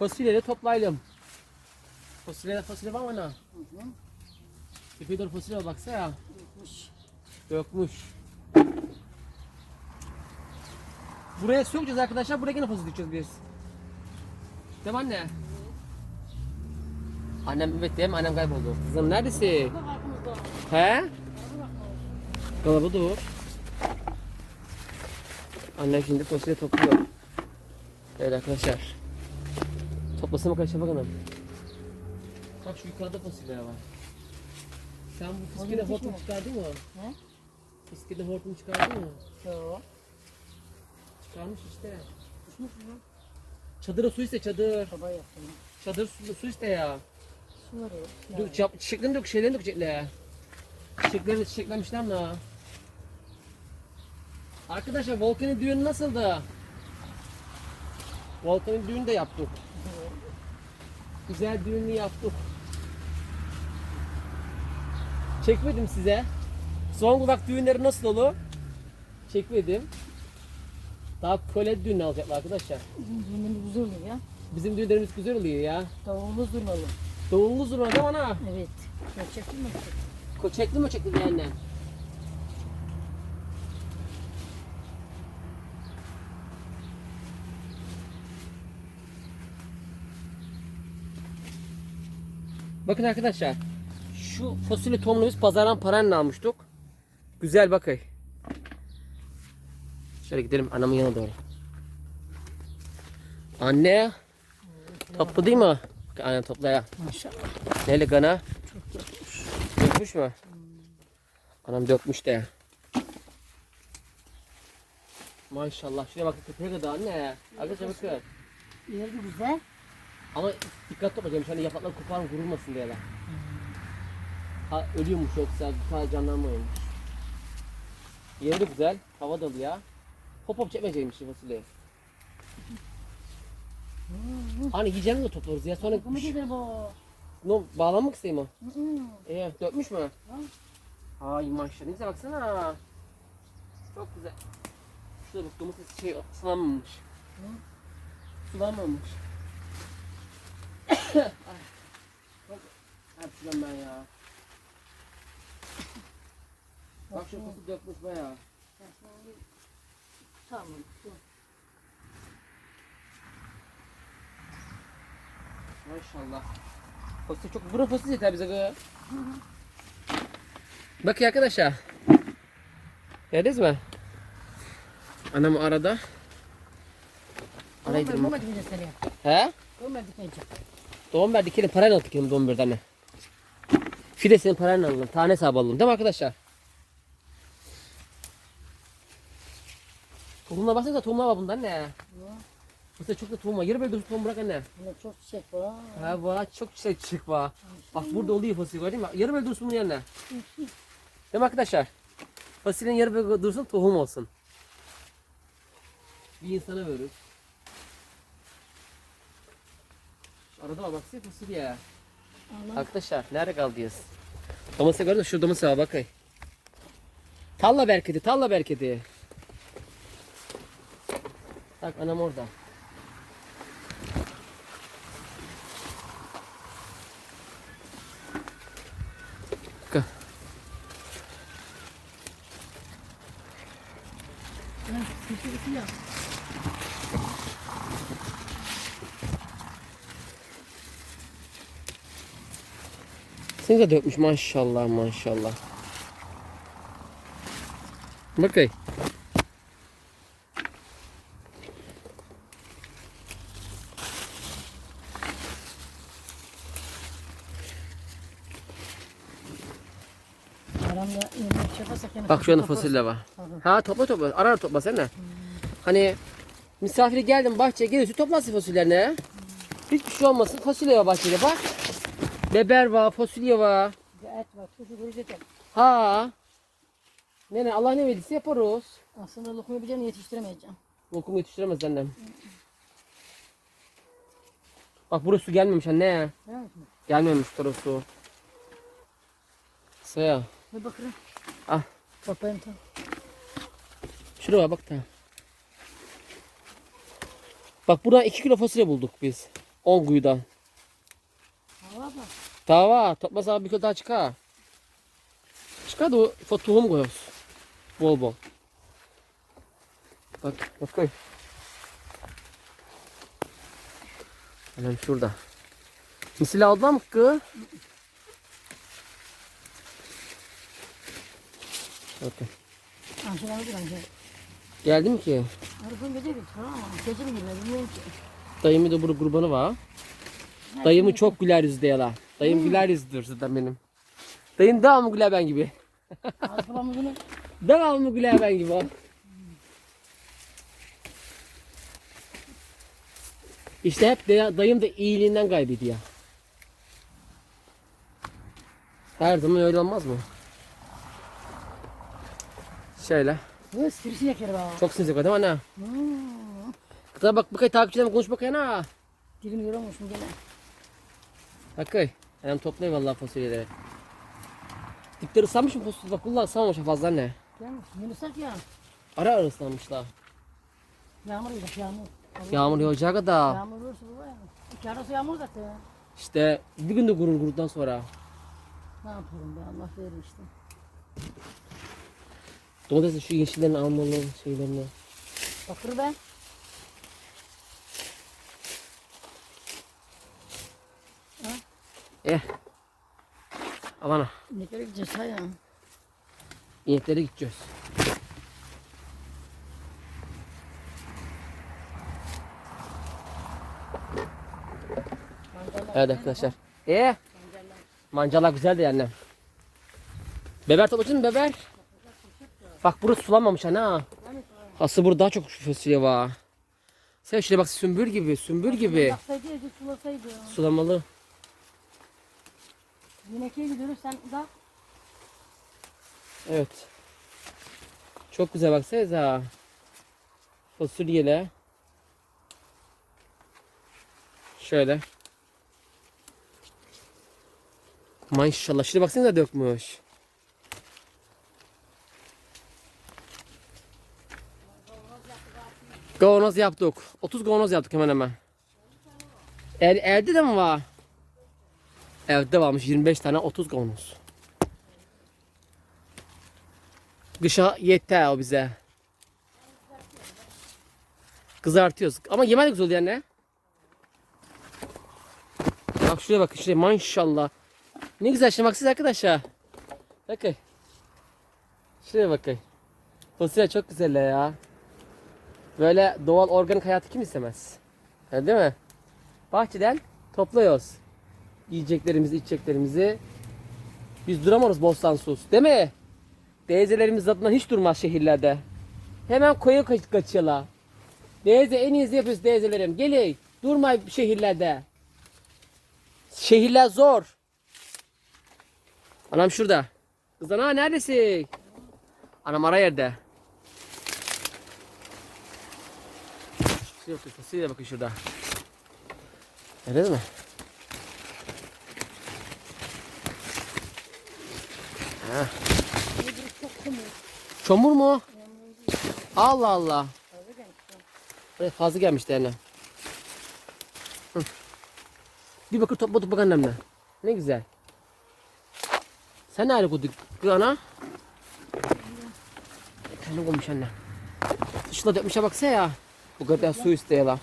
Fasulyeleri toplayalım. Fasulye, fasulye var mı ana? Hı hı. Epey doğru fasulye var baksana ya. Yokmuş. Dökmüş. Buraya yapacağız arkadaşlar. Buraya yine fasulye dikeceğiz biz. Değil mi anne? Annem evet değil mi? Annem kayboldu. Kızım neredesin? He? Dolabı dur. Annem şimdi fasulye topluyor. Evet arkadaşlar. Toplasın bakalım Şafak Hanım. Bak şu yukarıda fasulye var. Sen bu fıskede yetişmiyor. hortum çıkardın mı? He? Fıskede hortum çıkardın mı? Yok. Çıkarmış işte. Düşmüş mü? Çadıra su iste çadır. Baba yaptım. Çadır su, su iste ya. Su var ya. Dök, çap, çiçeklerini dök, şeylerini dökecekler. Çiçeklerini çiçeklemişler mi? Arkadaşlar Volkan'ın düğünü nasıldı? Volkan'ın düğünü de yaptık. Güzel düğünü yaptık. Çekmedim size. Zonguldak düğünleri nasıl olur? Çekmedim. Daha kole düğünü alacaklar arkadaşlar. Bizim düğünümüz güzel oluyor ya. Bizim düğünlerimiz güzel oluyor ya. Davullu zurnalı. Davullu zurna değil mi ana? Evet. Gerçek değil mi? Ko- Çekli mi çekli diye annem? Bakın arkadaşlar. Şu fasulye tohumunu biz pazardan parayla almıştık. Güzel bakay. Şöyle gidelim anamın yanına doğru. Anne. Toplu değil mi? Bak Annem topla ya. Maşallah. Neyle gana? Çok yapmış. Dökmüş mü? Anam dökmüş de. Maşallah şuraya bak köpeğe kadar anne. Arkadaşlar bakın. Yeri güzel. Ama dikkat toplayacağım. Hani yapraklar koparma vurulmasın diye. Ha ölüyormuş yoksa tane canlanmıyormuş. Yeri de güzel. Hava dolu ya. Hop hop çekmeyecekmiş şu fasulyeyi. Hani yiyeceğini de toplarız ya. Sonra Bakımı gider bu. no, bağlanmak isteyeyim o. Ee, dökmüş mü? Ay maşallah ne güzel baksana. Çok güzel. Şurada bak domates şey sulanmamış. Sulanmamış. Hepsinden ben ya. Bak şu kutu dökmüş bayağı. Tamam. dur. Maşallah. Fasulye çok bura fasulye yeter bize gı. Bakın arkadaşlar. Gördünüz mü? Anam arada. Arayı Doğum durma. ver, dikeceğiz seni. He? Ver dikeceğim. Doğum ver dikelim parayla al dikelim doğum birden. Fidesini parayla alalım. Tane hesabı alalım. Değil mi arkadaşlar? Tohumlar baksanıza tohumlar var bunda anne. Mesela çok da tohum var. Yarı böyle dursun tohum bırak anne. Bunda çok çiçek var. Ha var çok güzel çiçek var. Bak burada oluyor fasulye gördün mü? Yarı böyle dursun bunun yanına. Değil mi arkadaşlar? Fasulyenin yarı böyle dursun tohum olsun. Bir insana veririz. Şu Arada var baksana fasulye. Allah. Arkadaşlar nerede kaldıyız? Domatesi gördün? Şu domatese var bakay. Talla berkedi, talla berkedi. Bak anam orada. Bakın. De dökmüş maşallah maşallah. Yine Bak şu anda fasulye var. Ha topla topla. Ara ara topla sen de. Hani misafiri geldin bahçeye geliyorsun toplasın fasulyelerini. Hiçbir şey olmasın. Fasulye var bahçede bak. Biber var, fasulye var. Et var. Tuşu görecek. Ha. Ne ne Allah ne verdiyse yaparız. Aslında lokum yapacağını yetiştiremeyeceğim. Lokum yetiştiremez annem. Bak burası su gelmemiş anne. Mi? Gelmemiş burası. Saya. Bir bakırım. Ah. Toplayayım tamam. Şuraya bak da. Bak buradan 2 kilo fasulye bulduk biz. 10 kuyudan. Hava bak. Dava bir kilo daha çıkar. Çıkar da o tohum koyuyoruz. Bol bol. Bak bak koy. Anam şurada. Misili aldılar mı kız? Bakın. Anşeler bir anşeler. Geldi mi ki? Dayımın da burada kurbanı var. Dayımı çok güler yüzlü ya Dayım güler yüzlüdür zaten benim. Dayım devamlı güler ben gibi. Bunu Devamlı güler ben gibi. o. İşte hep dayım da iyiliğinden kaybediyor. Her zaman öyle olmaz mı? Şöyle. bu sirsi yakar baba. Çok sinsi değil mi anne? Hmm. Kıza bak bakay takipçilerime konuş bakayım ha. Dilimi yorulmuşum gene. Bakay. Hem toplayayım vallahi fasulyeleri. Dipleri ıslanmış mı fasulye? Bak vallahi ıslanmamış fazla anne. Gelmiş. Yunuslar ya. Ara ara ıslanmışlar. Yağmur yağacak yağmur. Yağmur yağacak da. Yağmur olursa baba ya. İki arası yağmur zaten. İşte bir gün de gurur gururdan sonra. Ne yapalım be Allah verir işte. Domatesi şu yeşillerini almalı şeylerini. Bakır be. Eh. Alana. İneklere gideceğiz ha ya. İneklere gideceğiz. Evet arkadaşlar. Eh. Mancalar güzel de annem. Beber topladın mı beber? Bak burası sulanmamış ana. Aslında burada daha çok fasulye var. Sen şuraya bak sümbül gibi, sümbül gibi. Baksaydı Yinekeye gidiyoruz sen da. Evet. Çok güzel baksanıza. Fasulyeler. Şöyle. Maşallah. Şuraya baksanıza dökmüş. Kavanoz yaptık. 30 kavanoz yaptık hemen hemen. Er, evde de mi var? Evde varmış 25 tane 30 kavanoz. Kışa yeter o bize. Kızartıyoruz. Ama yemek de güzel oluyor anne. Bak şuraya bakın şuraya maşallah. Ne güzel şimdi bak siz arkadaşlar. Bakın. Şuraya bakın. Fasulye çok güzel ya. Böyle doğal organik hayatı kim istemez? Değil mi? Bahçeden topluyoruz. Yiyeceklerimizi, içeceklerimizi. Biz duramıyoruz bostansız. Değil mi? Teyzelerimiz adına hiç durmaz şehirlerde. Hemen koyu kaç kaçıyorlar. Teyze en iyisi yapıyoruz teyzelerim. Gelin durma şehirlerde. Şehirler zor. Anam şurada. Kız ana neredesin? Anam ara yerde. Fasulye bakın, şurada. Görüyor mi? Ha. Çamur mu? Allah Allah. Buraya fazla gelmişti anne. Hı. Bir bakır topladık bak annemle. Ne güzel. Sen nerede koyduk ana? Kendi koymuş anne. Şuna dökmüşe baksana ya. Bu kadar su istiyorlar.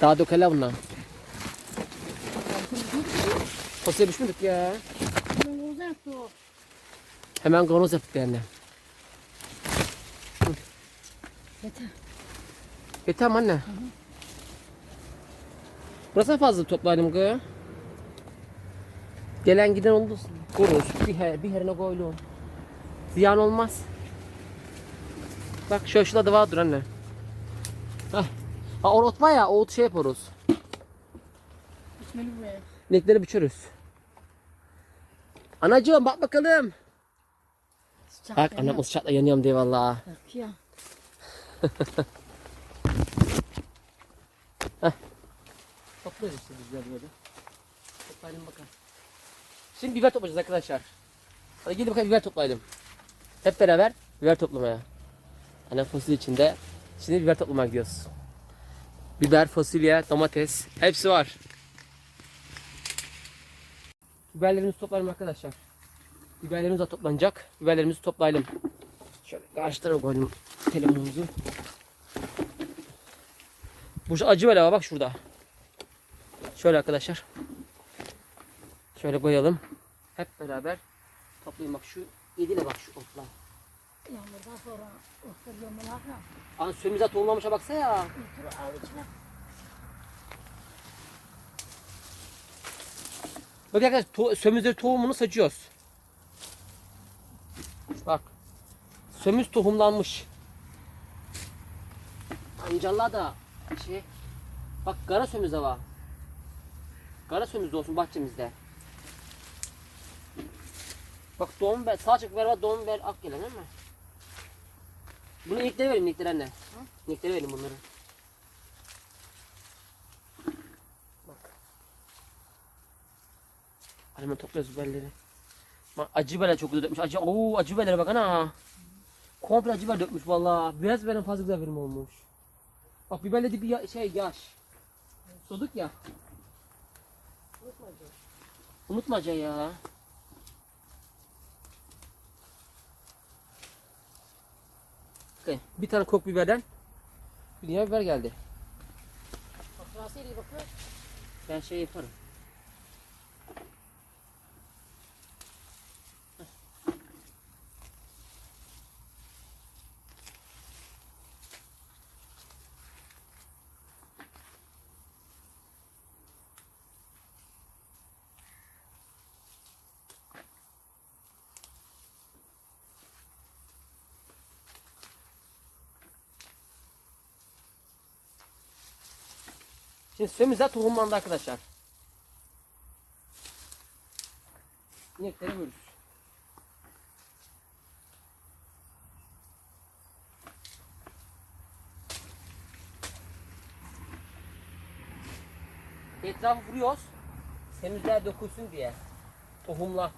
Daha dökerler bunlar. Fasulye düşmedik ya. Hemen kavanoz yaptık anne. Yeter. Yeter mi anne? Burası fazla toplayalım kız. Gelen giden oldu. Kuruz. Bir, her, bir herine koyalım. Ziyan olmaz. Bak şu şurada da vardır anne. Hah. Ha o ot var ya o ot şey yaparız. İçmeli buraya. İnekleri biçeriz. Anacığım bak bakalım. Sıcak Bak anam ısıtla yanıyorum diye vallahi. Bak ya. Topluyoruz işte bizler böyle. Toplayalım bakalım. Şimdi biber toplayacağız arkadaşlar. Hadi gelin bakalım biber toplayalım. Hep beraber biber toplamaya. Annem fasulye içinde. Şimdi biber toplamaya gidiyoruz. Biber, fasulye, domates hepsi var. Biberlerimizi toplarım arkadaşlar. Biberlerimiz de toplanacak. Biberlerimizi toplayalım. Şöyle karşı tarafa koydum telefonumuzu. Bu acı var bak şurada. Şöyle arkadaşlar. Şöyle koyalım. Hep beraber toplayayım bak şu yedile bak şu otlar. Yağmurdan sonra ıhtırıyorum ben hakla. An suyumuza tohumlamışa baksa ya. Bak arkadaşlar to sömüzleri tohumunu saçıyoruz. Bak. Sömüz tohumlanmış. Amcalar da şey bak kara sömüz de var. Kara sömüz de olsun bahçemizde. Bak doğum biber, salçık biber var, doğum biber ak gelen değil mi? Bunu iniklere verin iniklere anne. İniklere verin bunları. Bak. Hemen topluyoruz biberleri. Bak acı biber çok güzel dökmüş. Acı, oo acı biberlere bak ana. Komple biber dökmüş vallahi. Biraz biberin fazla güzel verim olmuş. Bak biberle de bir ya- şey yaş. Soduk ya. Unutma acı ya. Bakın bir tane kok biberden bir dünya biber geldi. Bak iyi bakıyor. Ben şey yaparım. Şimdi suyumuz tohumlandı arkadaşlar. İneklere bölürüz. Etrafı vuruyoruz. Semizler dökülsün diye. Tohumla.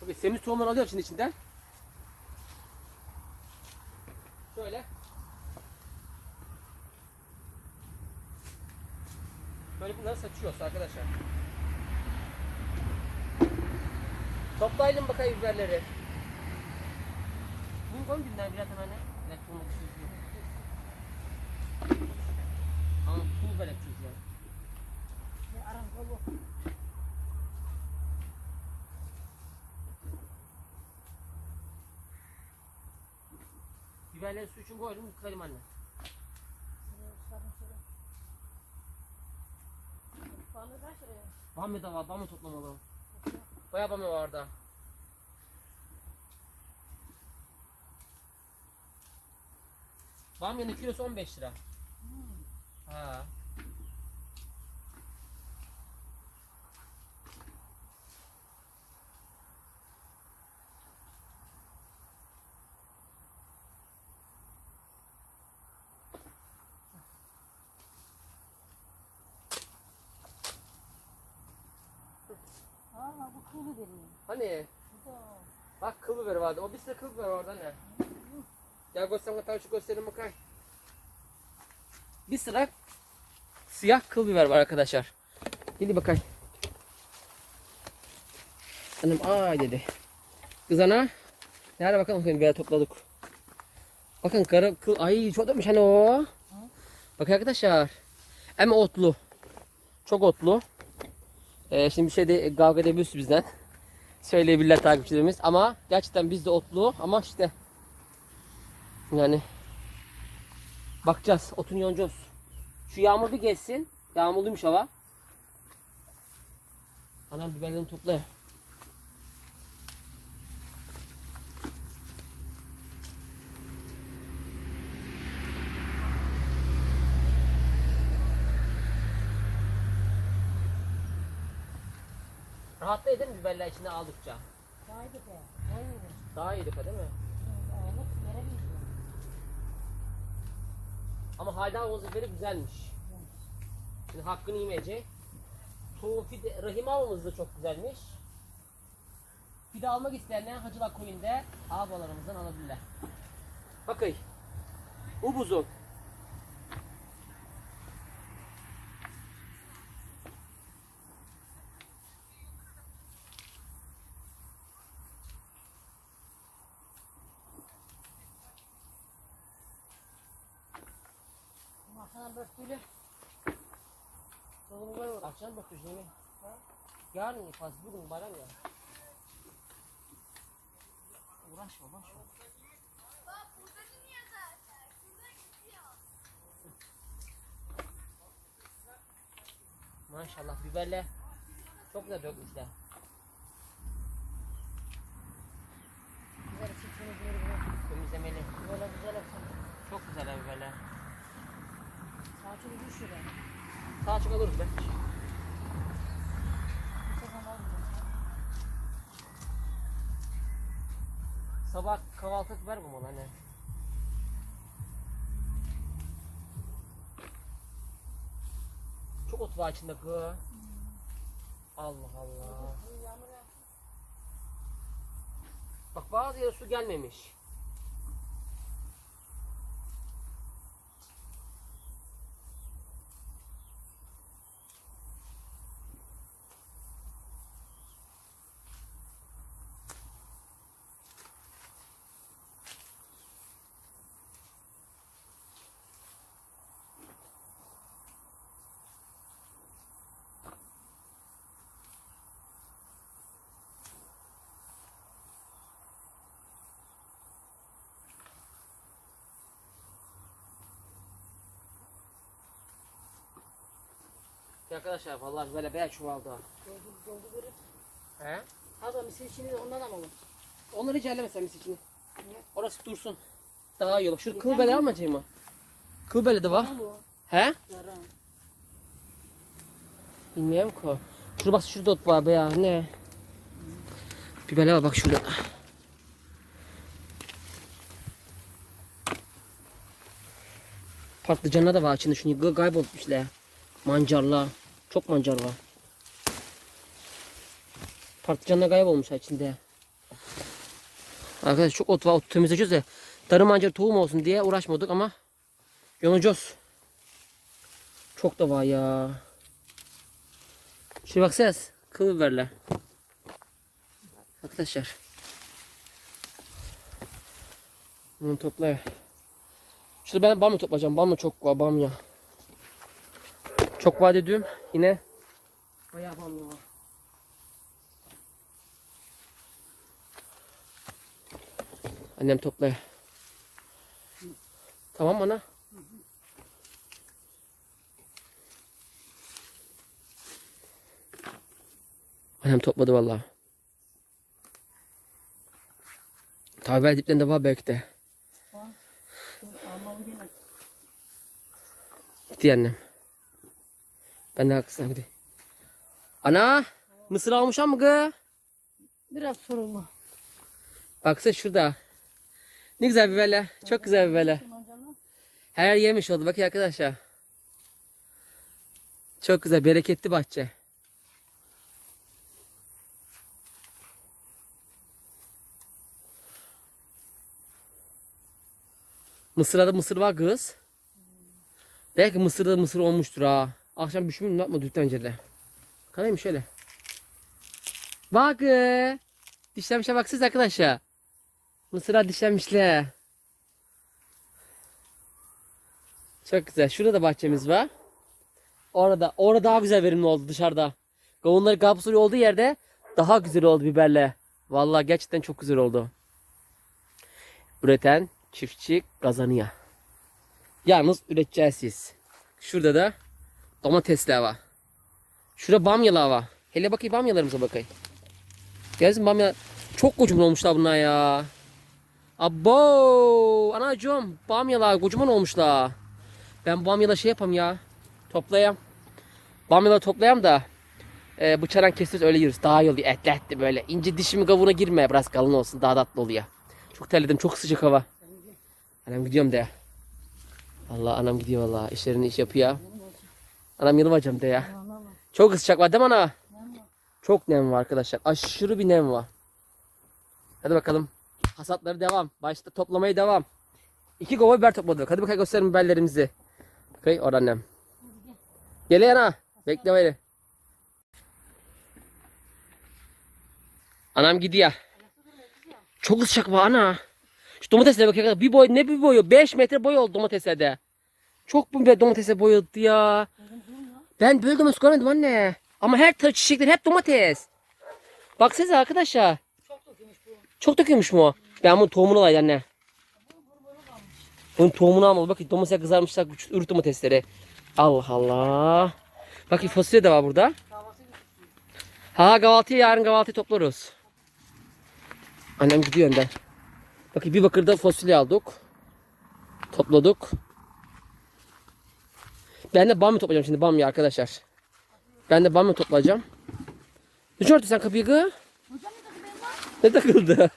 Tabii semiz tohumları alıyoruz şimdi içinden. Şöyle. Böyle bunları saçıyoruz arkadaşlar. Toplayalım bakayım biberleri. Bunu koyun binden biraz hemen. Ne tulmak istiyorsun? Ama pul böyle çözüyor. Bir aram kolu. Biberleri su için koydum yıkayalım anne. Sarın şöyle. Bana ver şuraya. Bamya da var, bamya toplamalı. Bayağı bamya var orada. Bamyanın kilosu 15 lira. Ha. Aa bu kılı veriyor. Hani bak kıl biberi vardı. O bir sürü kıl biberi vardı anne. Gel göstereyim hatta şu göstereyim bakayım. Bir sıra siyah kıl biber var arkadaşlar. Gel bakayım. Hanım ay dedi. Kız ana. Nerede bakalım biber topladık. Bakın kara kıl ay çok dönmüş hani o. Bakın arkadaşlar. Hem otlu. Çok otlu. Ee, şimdi bir şey de kavga edebilirsiniz bizden. Söyleyebilirler takipçilerimiz. Ama gerçekten biz de otlu ama işte yani bakacağız. Otun yonacağız. Şu yağmur bir geçsin. Yağmurluymuş hava. Anam biberlerini topla. Rahatla edin biberler içine aldıkça. Haydi be. Haydi. Daha iyi değil mi? Ama hala o zifiri güzelmiş. Şimdi hakkını yemeyecek. Fide, rahim avımız da çok güzelmiş. Fide almak isteyenler Hacılar Koyun'da ağabalarımızdan alabilirler. Bakın. Upuzun. Makine börtüyle. Solun var orada. Akşam bakıyoruz yemin. Yarın yapacağız. Bugün bayram ya. Uğraşma boşver. Maşallah biberle çok güzel dökmüşler. Güzel çiftini böyle Temizlemeli. böyle güzel olsun. Çok güzel biberler. Yani. Sağ çık alırız be. Bu sefer var mı? Sabah kahvaltı ver bu hani. Çok ot var içinde kız. Allah Allah. Bak bazı yere su gelmemiş. Arkadaşlar vallahi böyle beyaz çuvalda. Doldu, doldu böyle. He? Abi misir içini de ondan alalım. Onları hiç ellemesen mis içini. Niye? Orası dursun. Daha iyi olur. Şu kıl bele almayacağım mı? Kıl bele de var. Tamam bu. He? Yaran. Bilmiyorum ki. Şurada bak şurada ot var be ya ne? Bir bele var bak şurada. Patlıcanlar da var içinde şunu gı- kaybolmuşlar. Mancarla. Çok mancar var. Patlıcanlar kaybolmuş içinde. Arkadaşlar çok ot var. Ot temizleyeceğiz de. Darı mancar tohum olsun diye uğraşmadık ama yonacağız. Çok da var ya. Şuraya baksanız. Kıl biberler. Arkadaşlar. Bunu topla. Şurada ben bamya toplayacağım. Bamya çok var bamya. Çok var dediğim yine bayağı bamya var. Annem topla. Tamam mı ana? Annem topladı vallahi. Tabi diplerinde var belki de. Gitti annem. Ben de haklısın hadi. Ana! Mısır almış mı kız? Biraz sorulma. Baksana şurada. Ne güzel biberler. Çok güzel biberler. Her yer yemiş oldu. Bakın arkadaşlar. Çok güzel. Bereketli bahçe. Mısır'a da mısır var kız. Belki mısırda mısır olmuştur ha. Akşam düşmüyor ne yapma dükten öncede. Kalayım şöyle. Bak. Dişlenmişe baksınız arkadaşlar. Mısır'a dişlenmişler. Çok güzel. Şurada da bahçemiz var. Orada, orada daha güzel verimli oldu dışarıda. Kavunları kapsülü olduğu yerde daha güzel oldu biberle. Vallahi gerçekten çok güzel oldu. Üreten çiftçi kazanıyor. Yalnız üreteceğiz siz. Şurada da domatesler var. Şurada bamyalar var. Hele bakayım bamyalarımıza bakayım. Gelsin bamya. Çok kocaman olmuşlar bunlar ya. Abo! Anacığım bamyalar kocaman olmuşlar. Ben bamyalar şey yapam ya. Toplayam. Bamyaları toplayam da e, bıçakla kesiriz öyle yeriz. Daha iyi oluyor. Etli etli böyle. İnce dişimi kavuğuna girme. Biraz kalın olsun. Daha tatlı oluyor. Çok terledim. Çok sıcak hava. Anam gidiyorum de. Allah anam gidiyor valla. İşlerini iş yapıyor. Anam yanıma de ya. Çok sıcak var değil mi ana? Çok nem var arkadaşlar. Aşırı bir nem var. Hadi bakalım. Hasatları devam. Başta toplamaya devam. iki kova biber topladık. Hadi bakalım gösterin biberlerimizi. Bakayım orada annem. Gel yana. Bekle böyle. Anam gidiyor. Çok sıcak var ana. Şu domatesle bakın bir boy ne bir boyu 5 metre boy oldu domatese Çok bu be domatese boyadı ya. Ben böyle domates görmedim anne. Ama her tarafı çiçekler hep domates. Baksanıza arkadaşlar. Çok dökülmüş bu. Çok dökülmüş mu? Ben bunun tohumunu alayım anne. Bunun tohumunu almalı. Bakın domatesler kızarmışlar. Ürün domatesleri. Allah Allah. Bakın fasulye de var burada. Ha kahvaltıya yarın kahvaltı toplarız. Annem gidiyor önden. Bakın bir bakırda fasulye aldık. Topladık. Ben de bamya toplayacağım şimdi bamya arkadaşlar. Ben de bamya toplayacağım. Ne çortu sen kapıyı kı? Ne takıldı?